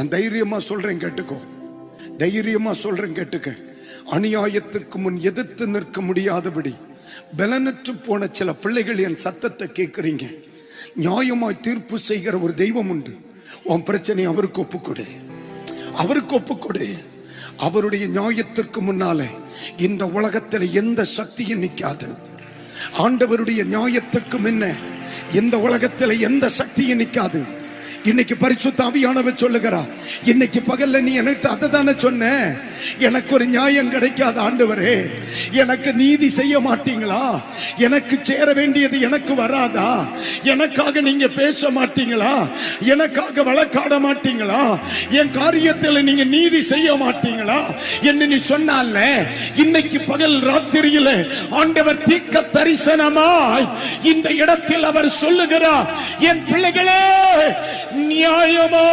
நான் தைரியமா சொல்றேன் கேட்டுக்கோ. தைரியமா சொல்றேன் கேட்டுக்க. அநியாயத்துக்கு முன் எதிர்த்து நிற்க முடியாதபடி பலனற்று போன சில பிள்ளைகள் என் சத்தத்தை கேட்குறீங்க. நியாயமாய் தீர்ப்பு செய்கிற ஒரு தெய்வம் உண்டு. உன் பிரச்சனை அவருக்கு ஒப்புக்கொடு. அவருக்கு ஒப்புக்கொடு. அவருடைய நியாயத்திற்கு முன்னாலே இந்த உலகத்தில் எந்த சக்தியும் நிற்காது ஆண்டவருடைய நியாயத்திற்கு முன்ன இந்த உலகத்தில் எந்த சக்தியும் நிற்காது இன்னைக்கு பரிசுத்த ஆவியானவர் சொல்லுகிறார். இன்னைக்கு பகல்ல நீ எனக்கு அதை தானே சொன்ன? எனக்கு ஒரு நியாயம் கிடைக்காத ஆண்டவரே எனக்கு நீதி செய்ய மாட்டீங்களா? எனக்கு சேர வேண்டியது எனக்கு வராதா? எனக்காக நீங்க பேச மாட்டீங்களா? எனக்காக வழக்காட மாட்டீங்களா? என் காரியத்தில் நீங்க நீதி செய்ய மாட்டீங்களா? என்று நீ சொன்னால இன்னைக்கு பகல் ராத்திரியில ஆண்டவர் தீக்க தரிசனமாய் இந்த இடத்தில் அவர் சொல்லுகிறார் என் பிள்ளைகளே நியாயமா